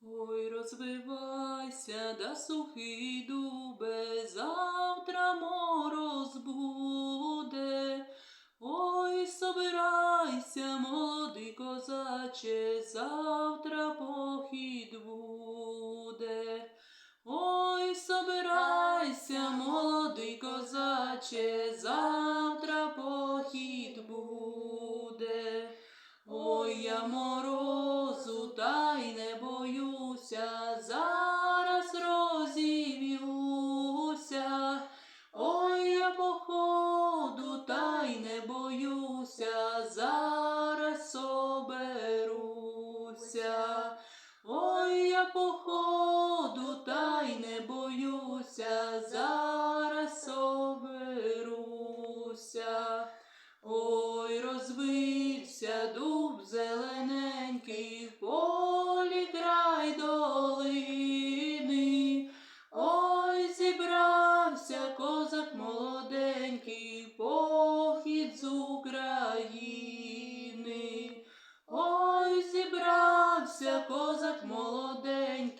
Ой, розвивайся, да сухий дубе, завтра мороз буде. Ой, собирайся, молодий козаче, завтра похід буде. Ой, собирайся, молодий козаче, завтра похід буде. Й не боюся, зараз соберуся. Ой, я походу, та й не боюся, зараз соберуся. Ой, розвився дуб зелененький,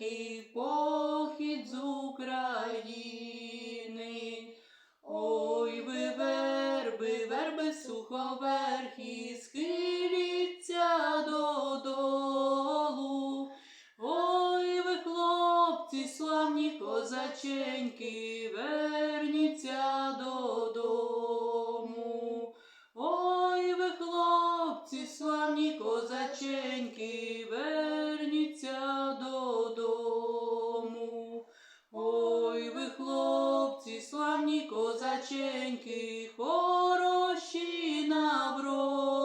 Великий похід з України, ой ви верби, верби суховерхі, схиліться додолу. Ой ви хлопці, славні козаченьки, верніться додому. Ой ви хлопці, славні козаченьки, верніться додому. козаченьки хороші на бро.